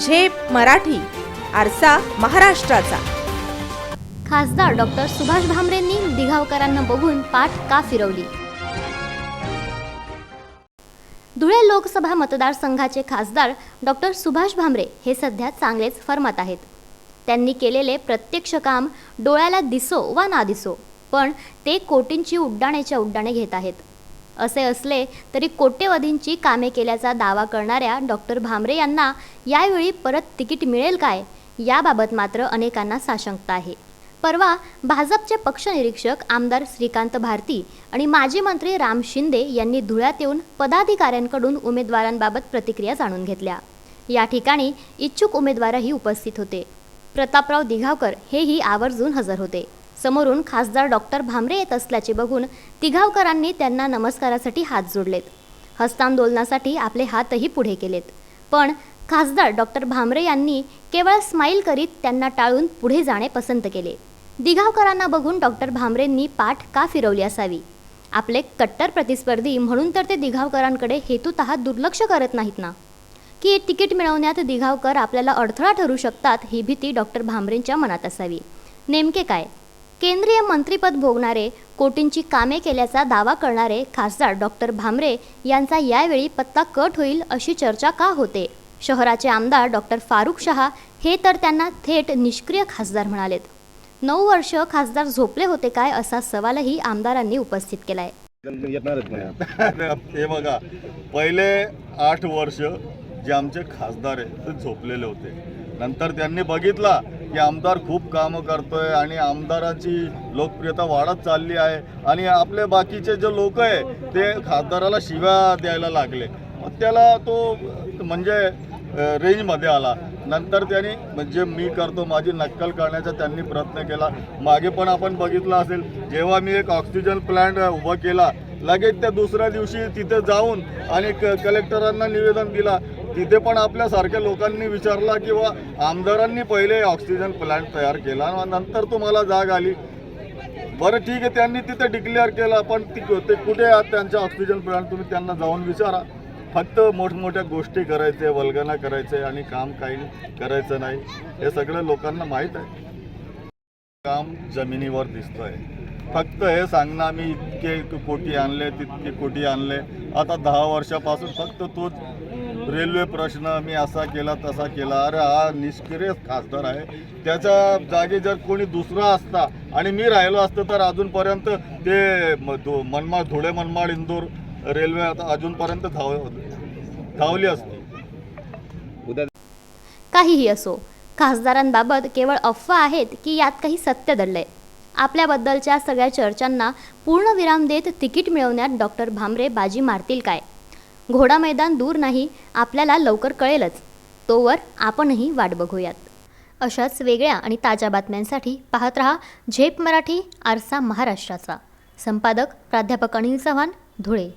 झेप मराठी आरसा महाराष्ट्राचा. खासदार डॉक्टर सुभाष भामरेंनी दिघावकरांना बघून पाठ का फिरवली? धुळे लोकसभा मतदारसंघाचे खासदार डॉक्टर सुभाष भामरे हे सध्या चांगलेच फर्मात आहेत. त्यांनी केलेले प्रत्यक्ष काम डोळ्याला दिसो वा ना दिसो पण ते कोटींची उड्डाणेच्या उड्डाणे घेत आहेत. असे असले तरी कोट्यवधींची कामे केल्याचा दावा करणाऱ्या डॉक्टर भामरे यांना यावेळी परत तिकीट मिळेल काय याबाबत मात्र अनेकांना साशंकता आहे. परवा भाजपचे पक्षनिरीक्षक आमदार श्रीकांत भारती आणि माजी मंत्री राम शिंदे यांनी धुळ्यात येऊन पदाधिकाऱ्यांकडून उमेदवारांबाबत प्रतिक्रिया जाणून घेतल्या. या ठिकाणी इच्छुक उमेदवारही उपस्थित होते. प्रतापराव दिघावकर हेही आवर्जून हजर होते. समोरून खासदार डॉक्टर भामरे येत असल्याचे बघून तिघावकरांनी त्यांना नमस्कारासाठी हात जोडलेत. हस्तांदोलनासाठी आपले हातही पुढे केलेत. पण खासदार डॉक्टर भामरे यांनी केवळ स्माईल करीत त्यांना टाळून पुढे जाणे पसंत केले. दिघावकरांना बघून डॉक्टर भामरेंनी पाठ का फिरवली असावी? आपले कट्टर प्रतिस्पर्धी म्हणून तर ते दिघावकरांकडे हेतुत दुर्लक्ष करत नाहीत ना? की तिकीट मिळवण्यात दिघावकर आपल्याला अडथळा ठरू शकतात ही भीती डॉक्टर भामरेंच्या मनात असावी. नेमके काय? केंद्रीय मंत्रीपद भोगणारे कोटींची कामे केल्याचा दावा करणारे खासदार डॉक्टर भामरे यांचा यावेळी पत्ता कट होईल अशी चर्चा का होते? शहराचे आमदार डॉक्टर फारुख शहा हे तर त्यांना थेट निष्क्रिय खासदार म्हणालेत. नऊ वर्ष खासदार झोपले होते काय असा सवालही आमदारांनी उपस्थित केलाय. हे बघा पहिले आठ वर्ष जे आमचे खासदार आहे ते झोपलेले होते. नंतर त्यांनी बघितला की आमदार खूप कामं करतोय आणि आमदाराची लोकप्रियता वाढत चालली आहे. आणि आपले बाकीचे जे लोक आहे ते खासदाराला शिव्या द्यायला लागले. मग त्याला तो म्हणजे रेंजमध्ये आला. नंतर त्यांनी म्हणजे मी करतो माझी नक्कल करण्याचा त्यांनी प्रयत्न केला. मागे पण आपण बघितलं असेल जेव्हा मी एक ऑक्सिजन प्लांट उभा केला लगेच त्या दुसऱ्या दिवशी तिथे जाऊन आणि क कलेक्टरांना निवेदन दिला तिथे पण आपल्यासारख्या लोकांनी विचारला किंवा आमदारांनी पहिले ऑक्सिजन प्लांट तयार केला नंतर तुम्हाला जाग आली. बरं ठीक आहे त्यांनी तिथे डिक्लेअर केलं पण ती ते कुठे आहात त्यांच्या ऑक्सिजन प्लांट? तुम्ही त्यांना जाऊन विचारा. फक्त मोठमोठ्या गोष्टी करायचे वल्गना करायचे आणि काम काही करायचं नाही. हे सगळं लोकांना माहीत आहे. काम जमिनीवर दिसतं आहे फक्त हे सांगणं आम्ही इतके कोटी आणले तितके कोटी आणले. आता दहा वर्षापासून फक्त तोच रेल्वे प्रश्न मी असा केला तसा केला. अरे हा निष्क्रिय खासदार आहे. त्याच्या जागी जर कोणी दुसरा असता आणि मी राहिलो असतं तर अजूनपर्यंत ते म- धु- मनमाड धुळे मनमाड इंदूर रेल्वे आता अजूनपर्यंत धाव धावली असती. उद्या काहीही असो खासदारांबाबत केवळ अफवा आहेत की यात काही सत्य दडलंय. आपल्याबद्दलच्या सगळ्या चर्चांना पूर्ण विराम देत तिकीट मिळवण्यात डॉक्टर भामरे बाजी मारतील काय? घोडा मैदान दूर नाही आपल्याला लवकर कळेलच. तोवर आपणही वाट बघूयात. अशाच वेगळ्या आणि ताज्या बातम्यांसाठी पाहत रहा झेप मराठी आरसा महाराष्ट्राचा. संपादक प्राध्यापक अनिल चव्हाण धुळे.